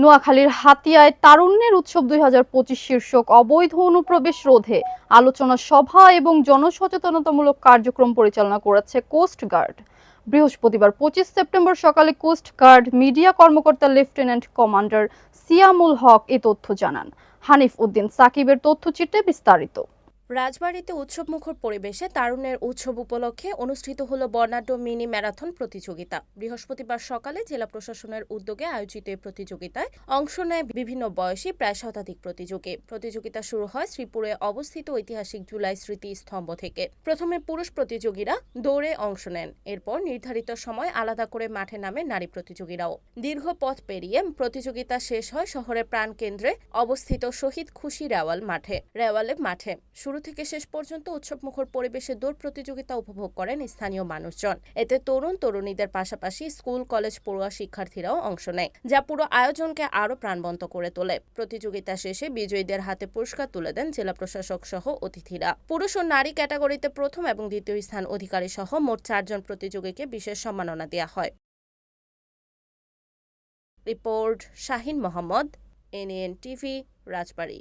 নোয়াখালীর হাতিয়ায় তারুণ্যের উৎসব দুই হাজার পঁচিশ শীর্ষক অবৈধ অনুপ্রবেশ রোধে আলোচনা সভা এবং জনসচেতনতামূলক কার্যক্রম পরিচালনা করেছে কোস্ট গার্ড। বৃহস্পতিবার পঁচিশ সেপ্টেম্বর সকালে কোস্ট গার্ড মিডিয়া কর্মকর্তা লেফটেন্যান্ট কমান্ডার সিয়ামুল হক এ তথ্য জানান। হানিফ উদ্দিন সাকিবের তথ্যচিত্রে বিস্তারিত। রাজবাড়ীতে উৎসবমুখর পরিবেশে তারুণ্যের উৎসব উপলক্ষে অনুষ্ঠিত হল বর্ণাঢ্য মিনি ম্যারাথন প্রতিযোগিতা। বৃহস্পতিবার সকালে জেলা প্রশাসনের উদ্যোগে আয়োজিত এই প্রতিযোগিতায় অংশ নেয় বিভিন্ন বয়সী প্রায় শতাধিক প্রতিযোগী। প্রতিযোগিতা শুরু হয় শ্রীপুরে অবস্থিত ঐতিহাসিক জুলাই স্মৃতি স্তম্ভ থেকে। প্রথমে পুরুষ প্রতিযোগীরা দৌড়ে অংশ নেন। এরপর নির্ধারিত সময় আলাদা করে মাঠে নামে নারী প্রতিযোগীরাও। দীর্ঘ পথ পেরিয়ে প্রতিযোগিতা শেষ হয় শহরের প্রাণকেন্দ্রে অবস্থিত শহীদ খুশি রেওয়াল মাঠে। রেওয়ালে মাঠে। শুরু থেকে শেষ পর্যন্ত উৎসবমুখর পরিবেশে দৌড় প্রতিযোগিতা উপভোগ করেন স্থানীয় মানুষজন। এতে তরুণ তরুণীদের পাশাপাশি স্কুল, কলেজ, পড়ুয়া শিক্ষার্থীরাও অংশ নেয়, যা পুরো আয়োজনকে আরও প্রাণবন্ত করে তোলে। প্রতিযোগিতা শেষে বিজয়ীদের হাতে পুরস্কার তুলে দেন জেলা প্রশাসক সহ অতিথিরা। পুরুষ ও নারী ক্যাটাগরিতে প্রথম এবং দ্বিতীয় স্থান অধিকারী সহ মোট চারজন প্রতিযোগীকে বিশেষ সম্মাননা দেওয়া হয়। Report Shahin Mohammad NN TV Rajbari.